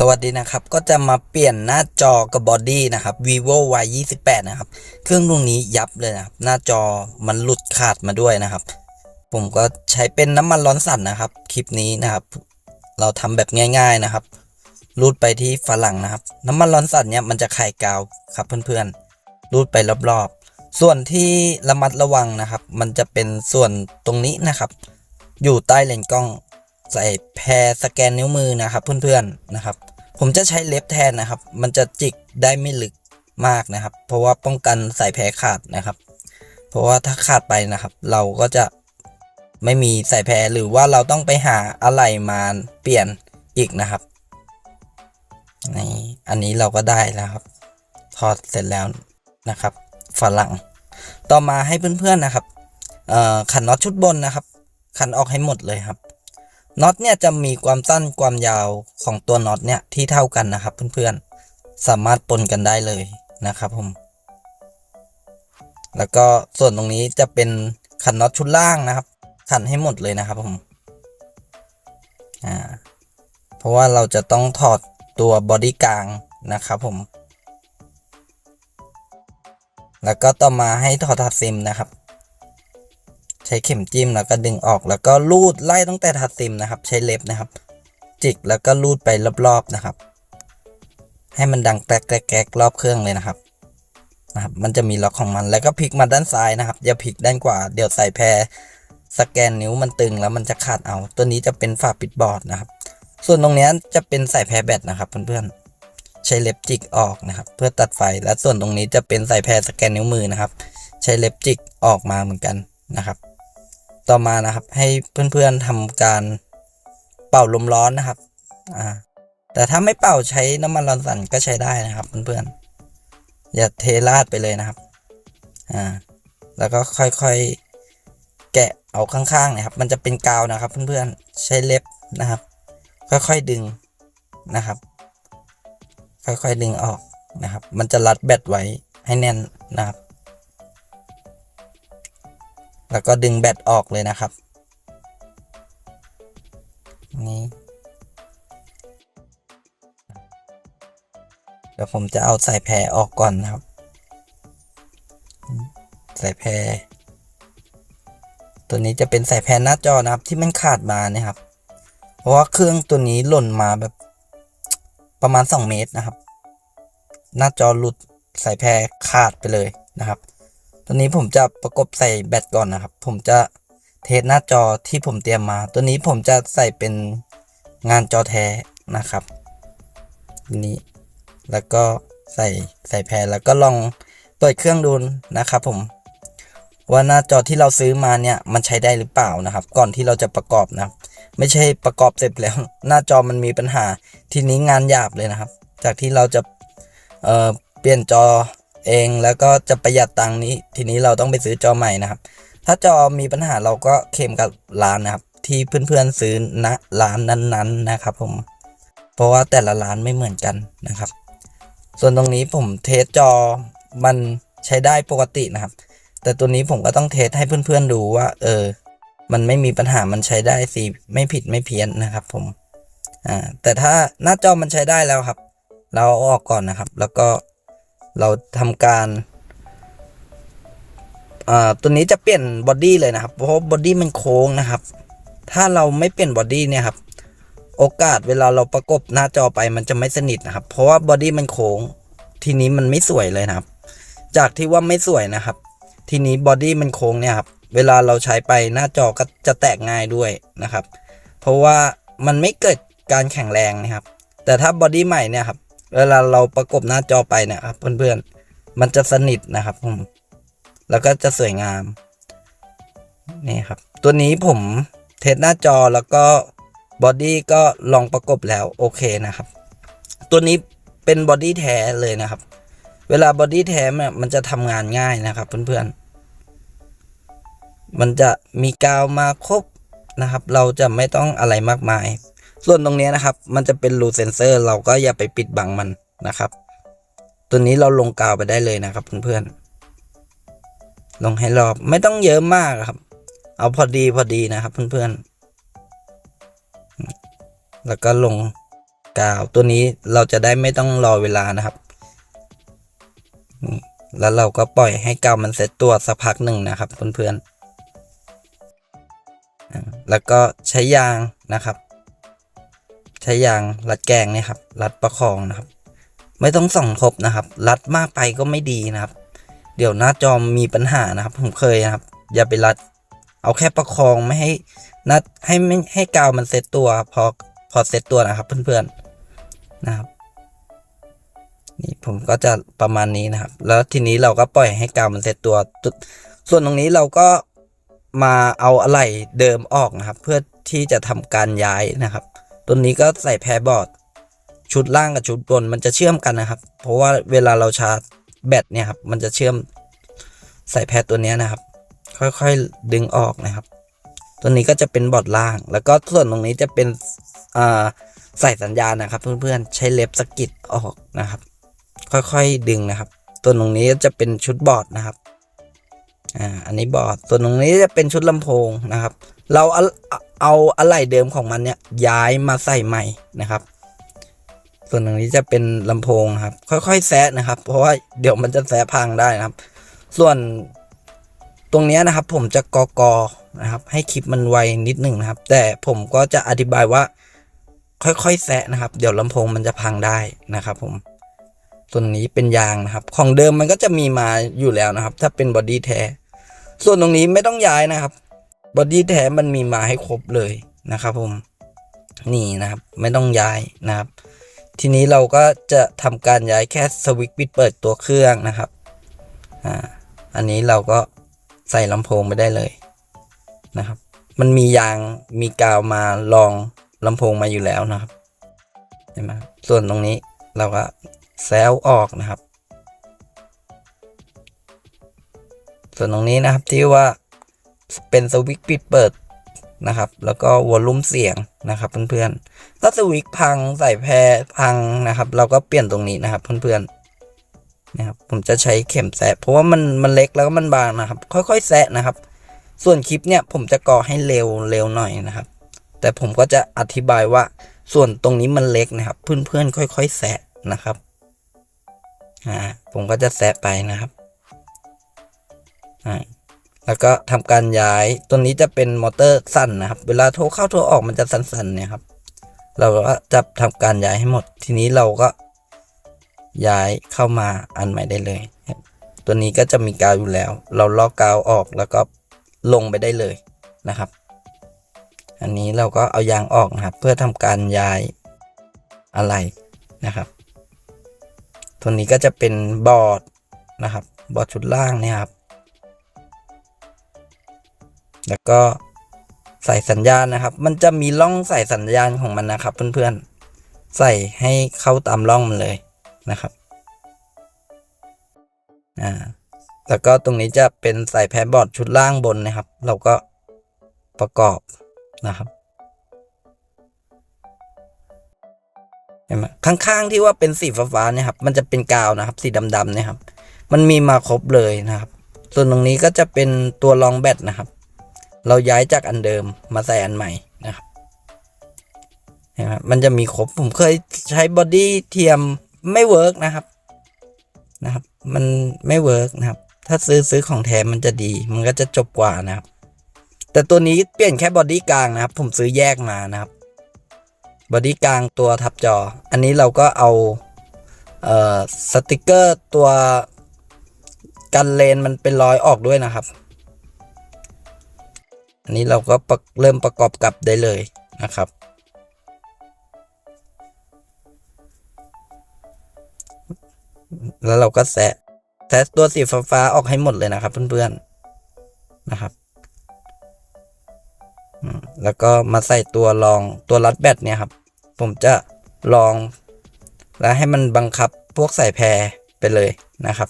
สวัสดีนะครับ ก็จะมาเปลี่ยนหน้าจอกับบอดี้นะครับ vivo y 2 8นะครับ เครื่องรุ่นนี้ยับเลยนะครับ หน้าจอมันหลุดขาดมาด้วยนะครับ ผมก็ใช้เป็นน้ำมันร้อนสั่นนะครับ คลิปนี้นะครับ เราทำแบบง่าย ๆนะครับ รูดไปที่ฝรั่งนะครับ น้ำมันร้อนสั่นเนี่ยมันจะคายกาวครับเพื่อนๆ รูดไปรอบๆ ส่วนที่ระมัดระวังนะครับ มันจะเป็นส่วนตรงนี้นะครับ อยู่ใต้เลนส์กล้องใส่แพรสแกนนิ้วมือนะครับเพื่อนๆนะครับ ผมจะใช้เล็บแทนนะครับ มันจะจิกได้ไม่ลึกมากนะครับ เพราะว่าป้องกันสายแพรขาดนะครับ เพราะว่าถ้าขาดไปนะครับ เราก็จะไม่มีสายแพรหรือว่าเราต้องไปหาอะไรมาเปลี่ยนอีกนะครับนี่อันนี้เราก็ได้แล้วครับถอดเสร็จแล้วนะครับ ฝรั่ง ต่อมาให้เพื่อนๆนะครับขันน็อตชุดบนนะครับ ขันออกให้หมดเลยครับ น็อตเนี่ยจะมีความสั้นความยาวของตัวน็อตเนี่ยที่เท่ากันนะครับเพื่อนๆ สามารถปนกันได้เลยนะครับผม แล้วก็ส่วนตรงนี้จะเป็นขันน็อตชุดล่างนะครับ ขันให้หมดเลยนะครับผม อ่า เพราะว่าเราจะต้องถอดตัวบอดี้กลางนะครับผม แล้วก็ต่อมาให้ถอดทัดซิมนะครับ ใช้เข็มจิ้มแล้วก็ดึงออกแล้วก็ลูดไล่ตั้งแต่ทัดซิมนะครับ ใช้เล็บนะครับ จิกแล้วก็ลูดไปรอบๆนะครับ ให้มันดังแกรกแกรกรอบเครื่องเลยนะครับนะครับ มันจะมีล็อกของมันแล้วก็พลิกมาด้านซ้ายนะครับอย่าพลิกด้านขวาเดี๋ยวใส่แพรสแกนนิ้วมันตึงแล้วมันจะขาดเอา ตัวนี้จะเป็นฝาปิดบอร์ดนะครับ ส่วนตรงนี้จะเป็นใส่แพรแบตนะครับเพื่อนๆใช้เล็บจิกออกนะครับ เพื่อตัดไฟและส่วนตรงนี้จะเป็นใส่แพรสแกนนิ้วมือนะครับ ใช้เล็บจิกออกมาเหมือนกันนะครับ ต่อมานะครับ ให้เพื่อนๆทำการเป่าลมร้อนนะครับ อ่า แต่ถ้าไม่เป่าใช้น้ำมันร้อนสั่นก็ใช้ได้นะครับเพื่อนๆอย่าเทราดไปเลยนะครับ อ่า แล้วก็ค่อยๆแกะเอาข้างๆนะครับ มันจะเป็นกาวนะครับ เพื่อนๆใช้เล็บนะครับ ค่อยๆดึงนะครับ ค่อยๆดึงออกนะครับ มันจะรัดแบตไว้ให้แน่นนะครับ แล้วก็ดึงแบตออกเลยนะครับ นี่ เดี๋ยวผมจะเอาสายแพรออกก่อนนะครับ สายแพรตัวนี้จะเป็นสายแพรหน้าจอนะครับ ที่มันขาดมาเนี่ยครับ เพราะว่าเครื่องตัวนี้หล่นมาแบบประมาณ 2 เมตรนะครับ หน้าจอหลุดสายแพรขาดไปเลยนะครับ ตัวนี้ผมจะประกบใส่แบตก่อนนะครับ ผมจะเทสหน้าจอที่ผมเตรียมมา ตัวนี้ผมจะใส่เป็นงานจอแท้นะครับนี้แล้วก็ใส่ใส่แพรแล้วก็ลองเปิดเครื่องดูนะครับผมว่าหน้าจอที่เราซื้อมาเนี่ยมันใช้ได้หรือเปล่านะครับ ก่อนที่เราจะประกอบนะครับไม่ใช่ประกอบเสร็จแล้ว หน้าจอมันมีปัญหาทีนี้งานหยาบเลยนะครับ จากที่เราจะเเปลี่ยนจอ เองแล้วก็จะประหยัดตังค์นี้ ทีนี้เราต้องไปซื้อจอใหม่นะครับ ถ้าจอมีปัญหาเราก็เคลมกับร้านนะครับ ที่เพื่อนๆซื้อณร้านนั้นๆนะครับ ผม เพราะว่าแต่ละร้านไม่เหมือนกันนะครับ ส่วนตรงนี้ผมเทสจอมันใช้ได้ปกตินะครับ แต่ตัวนี้ผมก็ต้องเทสให้เพื่อนๆดูว่า เออ มันไม่มีปัญหามันใช้ได้สิไม่ผิดไม่เพี้ยนนะครับ ผมอ่าแต่ถ้าหน้าจอมันใช้ได้แล้วครับ เราออกก่อนนะครับ แล้วก็ เราทำการอ่าตัวนี้จะเปลี่ยนบอดี้เลยนะครับ เพราะบอดี้มันโค้งนะครับ ถ้าเราไม่เปลี่ยนบอดี้เนี่ยครับโอกาสเวลาเราประกบหน้าจอไปมันจะไม่สนิทนะครับ เพราะว่าบอดี้มันโค้งทีนี้มันไม่สวยเลยนะครับ จากที่ว่าไม่สวยนะครับ ทีนี้บอดี้มันโค้งเนี่ยครับเวลาเราใช้ไปหน้าจอก็จะแตกง่ายด้วยนะครับ เพราะว่ามันไม่เกิดการแข็งแรงนะครับ แต่ถ้าบอดี้ใหม่เนี่ยครับ เวลาเราประกบหน้าจอไปเนี่ยครับเพื่อนๆ มันจะสนิทนะครับผม แล้วก็จะสวยงาม นี่ครับ ตัวนี้ผมเทสหน้าจอแล้วก็บอดี้ก็ลองประกบแล้วโอเคนะครับ ตัวนี้เป็นบอดี้แท้เลยนะครับ เวลาบอดี้แท้เนี่ยมันจะทำงานง่ายนะครับเพื่อนๆ มันจะมีกาวมาครบนะครับ เราจะไม่ต้องอะไรมากมาย ส่วนตรงนี้นะครับ มันจะเป็นรูเซนเซอร์ เราก็อย่าไปปิดบังมันนะครับ ตัวนี้เราลงกาวไปได้เลยนะครับเพื่อนๆลงให้รอบไม่ต้องเยอะมากครับ เอาพอดีพอดีนะครับเพื่อนๆแล้วก็ลงกาวตัวนี้เราจะได้ไม่ต้องรอเวลานะครับแล้วเราก็ปล่อยให้กาวมันเซตตัวสักพักหนึ่งนะครับเพื่อนๆแล้วก็ใช้ยางนะครับ ใช้ยางรัดแกงเนี่ยครับ รัดประคองนะครับ ไม่ต้องส่องครบนะครับ รัดมากไปก็ไม่ดีนะครับ เดี๋ยวหน้าจอมีปัญหานะครับ ผมเคยนะครับ อย่าไปรัด เอาแค่ประคองไม่ให้นัดให้ไม่ให้กาวมันเซตตัวพอพอเซตตัวนะครับ เพื่อนๆนะครับนี่ผมก็จะประมาณนี้นะครับ แล้วทีนี้เราก็ปล่อยให้กาวมันเซตตัวส่วนตรงนี้เราก็มาเอาอะไหล่เดิมออกนะครับ เพื่อที่จะทำการย้ายนะครับ ตัวนี้ก็ใส่แพรบอร์ด ชุดล่างกับชุดบนมันจะเชื่อมกันนะครับ เพราะว่าเวลาเราชาร์จแบตเนี่ยครับ มันจะเชื่อมใส่แพรตัวนี้นะครับ ค่อยๆดึงออกนะครับ ตัวนี้ก็จะเป็นบอร์ดล่าง แล้วก็ส่วนตรงนี้จะเป็นใส่สัญญาณนะครับ เพื่อนๆใช้เล็บสกิดออกนะครับ ค่อยๆดึงนะครับ ตัวตรงนี้จะเป็นชุดบอร์ดนะครับอ่าอันนี้บอร์ดส่วนตรงนี้จะเป็นชุดลำโพงนะครับ เรา เอาอะไหล่เดิมของมันเนี่ยย้ายมาใส่ใหม่นะครับ ส่วนตรงนี้จะเป็นลำโพงครับ ค่อยๆแซะนะครับ เพราะว่าเดี๋ยวมันจะแซะพังได้นะครับ ส่วนตรงนี้นะครับ ผมจะกอกอนะครับ ให้คลิปมันไวนิดหนึ่งนะครับ แต่ผมก็จะอธิบายว่า ค่อยๆแซะนะครับ เดี๋ยวลำโพงมันจะพังได้นะครับ ผมส่วนนี้เป็นยางนะครับ ของเดิมมันก็จะมีมาอยู่แล้วนะครับ ถ้าเป็นบอดี้แท้ส่วนตรงนี้ไม่ต้องย้ายนะครับ บอดี้แท้มันมีมาให้ครบเลยนะครับผมนี่นะครับไม่ต้องย้ายนะครับ ทีนี้เราก็จะทำการย้ายแค่สวิตช์ปิดเปิดตัวเครื่องนะครับอ่าอันนี้เราก็ใส่ลำโพงไปได้เลยนะครับ มันมียางมีกาวมารองลำโพงมาอยู่แล้วนะครับเห็นไหมส่วนตรงนี้เราก็แซวออกนะครับ ส่วนตรงนี้นะครับที่ว่า เป็นสวิตช์ปิดเปิดนะครับ แล้วก็วอลลุ่มเสียงนะครับเพื่อนๆ ถ้าสวิตช์พังใส่แพรพังนะครับ เราก็เปลี่ยนตรงนี้นะครับเพื่อนๆนะครับผมจะใช้เข็มแซะเพราะว่ามันมันเล็กแล้วก็มันบางนะครับ ค่อยๆแซะนะครับ ส่วนคลิปเนี่ยผมจะก่อให้เร็วเร็วหน่อยนะครับ แต่ผมก็จะอธิบายว่าส่วนตรงนี้มันเล็กนะครับ เพื่อนๆค่อยๆแซะนะครับอ่าผมก็จะแซะไปนะครับอ่า แล้วก็ทำการย้ายตัวนี้จะเป็นมอเตอร์สั่นนะครับ เวลาโทรเข้าโทรออกมันจะสั่นๆเนี่ยครับ เราก็จะทำการย้ายให้หมด ทีนี้เราก็ ย้ายเข้ามาอันใหม่ได้เลย ตัวนี้ก็จะมีกาวอยู่แล้ว เราลอกกาวออกแล้วก็ลงไปได้เลยนะครับ อันนี้เราก็เอายางออกนะครับ เพื่อทำการย้ายอะไรนะครับ ตัวนี้ก็จะเป็นบอร์ดนะครับ บอร์ดชุดล่างเนี่ยครับ แล้วก็ใส่สัญญาณนะครับ มันจะมีร่องใส่สัญญาณของมันนะครับ เพื่อนๆ ใส่ให้เข้าตามร่องมันเลยนะครับ อ่า แล้วก็ตรงนี้จะเป็นใส่แพนบอร์ดชุดล่างบนนะครับ เราก็ประกอบนะครับเห็นไหมข้างๆที่ว่าเป็นสีฟ้าๆเนี่ยครับ มันจะเป็นกาวนะครับ สีดำๆเนี่ยครับ มันมีมาครบเลยนะครับ ส่วนตรงนี้ก็จะเป็นตัวรองแบตนะครับ เราย้ายจากอันเดิมมาใส่อันใหม่นะครับเห็นไหมมันจะมีครบผมเคยใช้บอดี้เทียมไม่เวิร์กนะครับนะครับ มันไม่เวิร์กนะครับ ถ้าซื้อซื้อของแถมมันจะดี มันก็จะจบกว่านะครับ แต่ตัวนี้เปลี่ยนแค่บอดี้กลางนะครับ ผมซื้อแยกมานะครับบอดี้กลางตัวทับจอ อันนี้เราก็เอาเอ่อสติกเกอร์ตัวกันเลนมันเป็นรอยออกด้วยนะครับ อันนี้เราก็เริ่มประกอบกลับได้เลยนะครับ แล้วเราก็แซะแซะตัวสีฟ้าออกให้หมดเลยนะครับ เพื่อนๆนะครับแล้วก็มาใส่ตัวรองตัวรัดแบตเนี่ยครับ ผมจะลอง แล้วให้มันบังคับพวกใสายแพรไปเลยนะครับ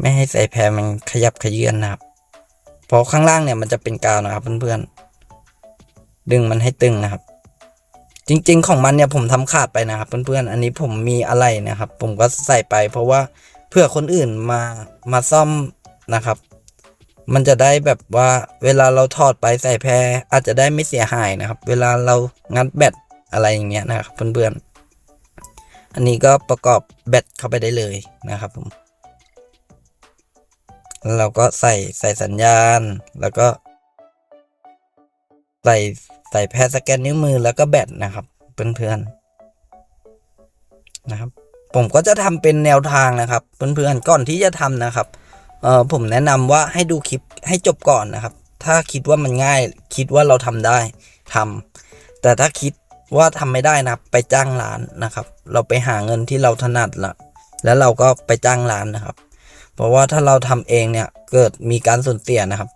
ไม่ให้ใสายแพรมันขยับขยื่นนะครับ เพราะข้างล่างเนี่ยมันจะเป็นกาวนะครับเพื่อนๆ ดึงมันให้ตึงนะครับ จริง ๆ ของมันเนี่ยผมทำขาดไปนะครับ เพื่อนๆ อันนี้ผมมีอะไรนะครับ ผมก็ใส่ไป เพราะว่าเพื่อคนอื่นมามาซ่อมนะครับ มันจะได้แบบว่าเวลาเราถอดไปใส่แพรอาจจะได้ไม่เสียหายนะครับ เวลาเรางัดแบตอะไรอย่างเงี้ยนะครับเพื่อนๆ อันนี้ก็ประกอบแบตเข้าไปได้เลยนะครับผม แล้วเราก็ใส่ใส่สัญญาณ แล้วก็ ใส่ใส่แพดสแกนนิ้วมือแล้วก็แบตนะครับเพื่อนๆนะครับ ผมก็จะทำเป็นแนวทางนะครับ เพื่อนๆก่อนที่จะทำนะครับเออผมแนะนำว่าให้ดูคลิปให้จบก่อนนะครับ ถ้าคิดว่ามันง่าย คิดว่าเราทำได้ทำแต่ถ้าคิดว่าทำไม่ได้นะครับ ไปจ้างร้านนะครับ เราไปหาเงินที่เราถนัดละแล้วเราก็ไปจ้างร้านนะครับ เพราะว่าถ้าเราทำเองเนี่ยเกิดมีการสูญเสียนะครับ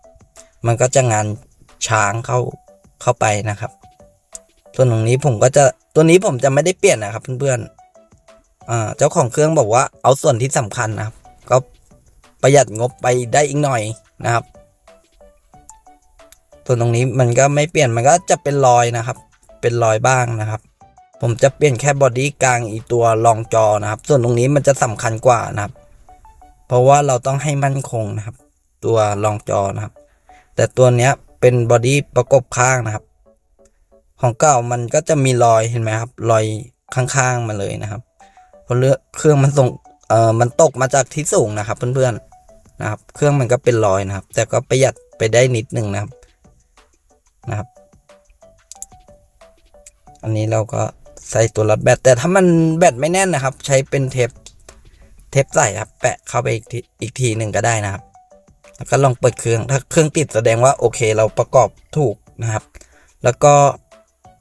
มันก็จะงานช้างเข้าเข้าไปนะครับส่วนตรงนี้ผมก็จะตัวนี้ผมจะไม่ได้เปลี่ยนนะครับเพื่อนๆเจ้าของเครื่องบอกว่าเอาส่วนที่สำคัญนะครับ ก็ประหยัดงบไปได้อีกหน่อยนะครับ ส่วนตรงนี้มันก็ไม่เปลี่ยนมันก็จะเป็นรอยนะครับ เป็นรอยบ้างนะครับ ผมจะเปลี่ยนแค่บอดี้กลางอีตัวรองจอนะครับ ส่วนตรงนี้มันจะสำคัญกว่านะครับ เพราะว่าเราต้องให้มั่นคงนะครับ ตัวรองจอนะครับ แต่ตัวเนี้ยเป็นบอดี้ประกบข้างนะครับ ของเก่ามันก็จะมีรอยเห็นไหมครับรอยข้างๆมาเลยนะครับเพราะเลือกเครื่องมันส่งเอ่อมันตกมาจากที่สูงนะครับ เพื่อนๆนะครับ เครื่องมันก็เป็นรอยนะครับ แต่ก็ประหยัดไปได้นิดหนึ่งนะครับนะครับ อันนี้เราก็ใส่ตัวรัดแบตแต่ถ้ามันแบตไม่แน่นนะครับ ใช้เป็นเทป เทปใส่ครับ แปะเข้าไปอีกทีอีกทีหนึ่งก็ได้นะครับ แล้วก็ลองเปิดเครื่อง ถ้าเครื่องติดแสดงว่าโอเค เราประกอบถูกนะครับ แล้วก็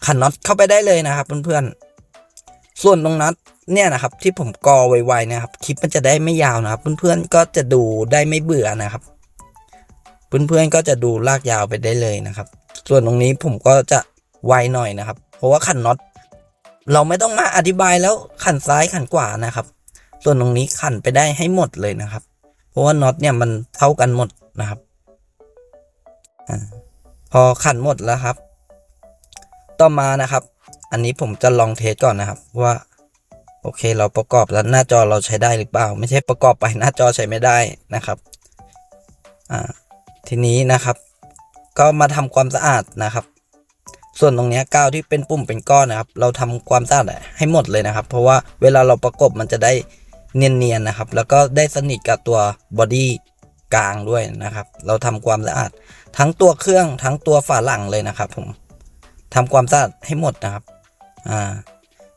ขันน็อตเข้าไปได้เลยนะครับ เพื่อนๆ ส่วนตรงน็อตเนี่ยนะครับ ที่ผมกอไวๆนะครับ คลิปมันจะได้ไม่ยาวนะครับ เพื่อนๆก็จะดูได้ไม่เบื่อนะครับ เพื่อนๆก็จะดูลากยาวไปได้เลยนะครับ ส่วนตรงนี้ผมก็จะไวหน่อยนะครับ เพราะว่าขันน็อตเราไม่ต้องมาอธิบายแล้วขันซ้ายขันขวานะครับ ส่วนตรงนี้ขันไปได้ให้หมดเลยนะครับ เพราะว่าน็อตเนี่ยมันเท่ากันหมดนะครับอพอขันหมดแล้วครับ ต่อมานะครับ อันนี้ผมจะลองเทสก่อนนะครับว่า โอเค เราประกอบแล้วหน้าจอเราใช้ได้หรือเปล่า ไม่ใช่ประกอบไปหน้าจอใช้ไม่ได้นะครับอ่าทีนี้นะครับ ก็มาทำความสะอาดนะครับ ส่วนตรงนี้กาวที่เป็นปุ่มเป็นก้อนนะครับ เราทำความสะอาดให้หมดเลยนะครับ เพราะว่าเวลาเราประกบมันจะได้ เนียนๆนะครับ แล้วก็ได้สนิทกับตัวบอดี้กลางด้วยนะครับ เราทำความสะอาดทั้งตัวเครื่องทั้งตัวฝาหลังเลยนะครับ ผมทำความสะอาดให้หมดนะครับ อ่า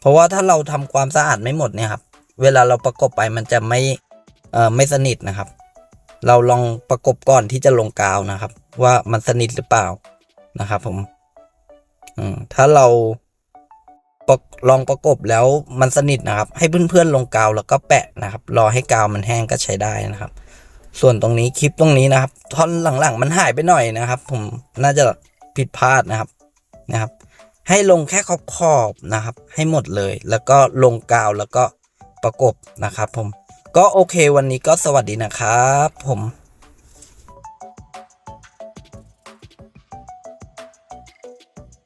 เพราะว่าถ้าเราทำความสะอาดไม่หมดเนี่ยครับ เวลาเราประกบไปมันจะไม่ เอ่อ ไม่สนิทนะครับ เราลองประกบก่อนที่จะลงกาวนะครับ ว่ามันสนิทหรือเปล่านะครับ ผม อืม ถ้าเรา ลองประกบแล้วมันสนิทนะครับ ให้เพื่อนๆลงกาวแล้วก็แปะนะครับ รอให้กาวมันแห้งก็ใช้ได้นะครับ ส่วนตรงนี้คลิปตรงนี้นะครับท่อนหลังๆ มันหายไปหน่อยนะครับ ผมน่าจะผิดพลาดนะครับนะครับ ให้ลงแค่ขอบขอบๆนะครับ ให้หมดเลย แล้วก็ลงกาวแล้วก็ประกบนะครับ ผมก็โอเควันนี้ก็สวัสดีนะครับ ผม